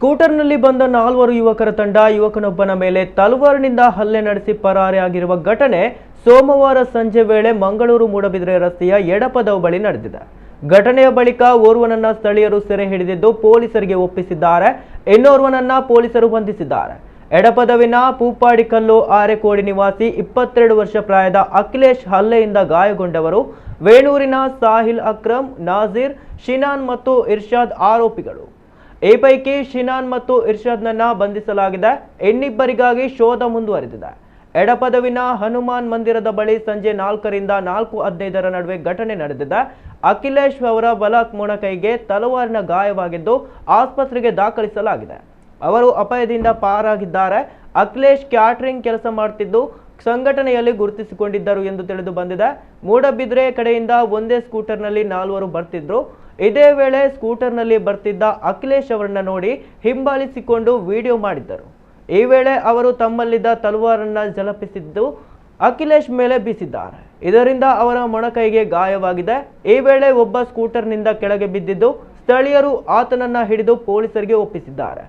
ಸ್ಕೂಟರ್ನಲ್ಲಿ ಬಂದ ನಾಲ್ವರು ಯುವಕರ ತಂಡ ಯುವಕನೊಬ್ಬನ ಮೇಲೆ ತಲವಾರಿನಿಂದ ಹಲ್ಲೆ ನಡೆಸಿ ಪರಾರಿಯಾಗಿರುವ ಘಟನೆ ಸೋಮವಾರ ಸಂಜೆ ವೇಳೆ ಮಂಗಳೂರು ಮೂಡಬಿದ್ರೆ ರಸ್ತೆಯ ಎಡಪದವ ಬಳಿ ನಡೆದಿದೆ. ಘಟನೆಯ ಬಳಿಕ ಓರ್ವನನ್ನ ಸ್ಥಳೀಯರು ಸೆರೆ ಹಿಡಿದಿದ್ದು ಪೊಲೀಸರಿಗೆ ಒಪ್ಪಿಸಿದ್ದಾರೆ. ಇನ್ನೋರ್ವನನ್ನ ಪೊಲೀಸರು ಬಂಧಿಸಿದ್ದಾರೆ. ಎಡಪದವಿನ ಪೂಪಾಡಿಕಲ್ಲು ಆರೆಕೋಡಿ ನಿವಾಸಿ ಇಪ್ಪತ್ತೆರಡು ವರ್ಷ ಪ್ರಾಯದ ಅಖಿಲೇಶ್ ಹಲ್ಲೆಯಿಂದ ಗಾಯಗೊಂಡವರು. ವೇಣೂರಿನ ಸಾಹಿಲ್ ಅಕ್ರಮ್ ನಾಜೀರ್ ಶಿನಾನ್ ಮತ್ತು ಇರ್ಷಾದ್ ಆರೋಪಿಗಳು. ಈ ಪೈಕಿ ಶಿನಾನ್ ಮತ್ತು ಇರ್ಷಾದ್ನನ್ನ ಬಂಧಿಸಲಾಗಿದೆ. ಇನ್ನಿಬ್ಬರಿಗಾಗಿ ಶೋಧ ಮುಂದುವರೆದಿದೆ. ಎಡಪದವಿನ ಹನುಮಾನ್ ಮಂದಿರದ ಬಳಿ ಸಂಜೆ ನಾಲ್ಕರಿಂದ ನಾಲ್ಕು ಹದಿನೈದರ ನಡುವೆ ಘಟನೆ ನಡೆದಿದೆ. ಅಖಿಲೇಶ್ ಅವರ ಬಲ ಮೊಣಕೈಗೆ ತಲವಾರಿನ ಗಾಯವಾಗಿದ್ದು ಆಸ್ಪತ್ರೆಗೆ ದಾಖಲಿಸಲಾಗಿದೆ. ಅವರು ಅಪಾಯದಿಂದ ಪಾರಾಗಿದ್ದಾರೆ. ಅಖಿಲೇಶ್ ಕ್ಯಾಟರಿಂಗ್ ಕೆಲಸ ಮಾಡುತ್ತಿದ್ದು ಸಂಘಟನೆಯಲ್ಲಿ ಗುರುತಿಸಿಕೊಂಡಿದ್ದರು ಎಂದು ತಿಳಿದು ಬಂದಿದೆ. ಮೂಡಬಿದ್ರೆ ಕಡೆಯಿಂದ ಒಂದೇ ಸ್ಕೂಟರ್ನಲ್ಲಿ ನಾಲ್ವರು ಬರ್ತಿದ್ರು. ಇದೇ ವೇಳೆ ಸ್ಕೂಟರ್ನಲ್ಲಿ ಬರ್ತಿದ್ದ ಅಖಿಲೇಶ್ ಅವರನ್ನ ನೋಡಿ ಹಿಂಬಾಲಿಸಿಕೊಂಡು ವಿಡಿಯೋ ಮಾಡಿದ್ದರು. ಈ ವೇಳೆ ಅವರು ತಮ್ಮಲ್ಲಿದ್ದ ತಲವಾರನ್ನ ಜಲಪಿಸಿದ್ದು ಅಖಿಲೇಶ್ ಮೇಲೆ ಬೀಸಿದ್ದಾರೆ. ಇದರಿಂದ ಅವರ ಮೊಣಕೈಗೆ ಗಾಯವಾಗಿದೆ. ಈ ವೇಳೆ ಒಬ್ಬ ಸ್ಕೂಟರ್ನಿಂದ ಕೆಳಗೆ ಬಿದ್ದಿದ್ದು ಸ್ಥಳೀಯರು ಆತನನ್ನ ಹಿಡಿದು ಪೊಲೀಸರಿಗೆ ಒಪ್ಪಿಸಿದ್ದಾರೆ.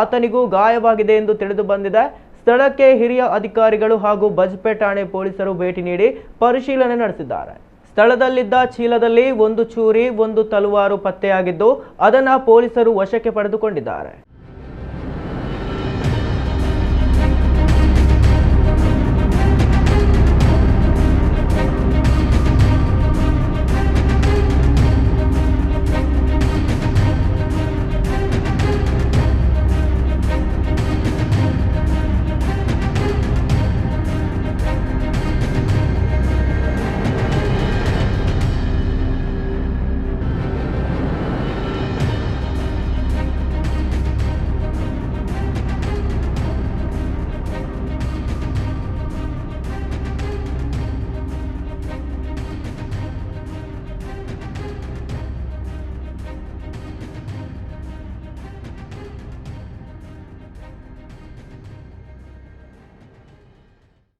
ಆತನಿಗೂ ಗಾಯವಾಗಿದೆ ಎಂದು ತಿಳಿದು ಬಂದಿದೆ. ಸ್ಥಳಕ್ಕೆ ಹಿರಿಯ ಅಧಿಕಾರಿಗಳು ಹಾಗೂ ಬಜ್ಪೆ ಠಾಣೆ ಪೊಲೀಸರು ಭೇಟಿ ನೀಡಿ ಪರಿಶೀಲನೆ ನಡೆಸಿದ್ದಾರೆ. ಸ್ಥಳದಲ್ಲಿದ್ದ ಚೀಲದಲ್ಲಿ ಒಂದು ಚೂರಿ ಒಂದು ತಲವಾರು ಪತ್ತೆಯಾಗಿದ್ದು ಅದನ್ನ ಪೊಲೀಸರು ವಶಕ್ಕೆ ಪಡೆದುಕೊಂಡಿದ್ದಾರೆ.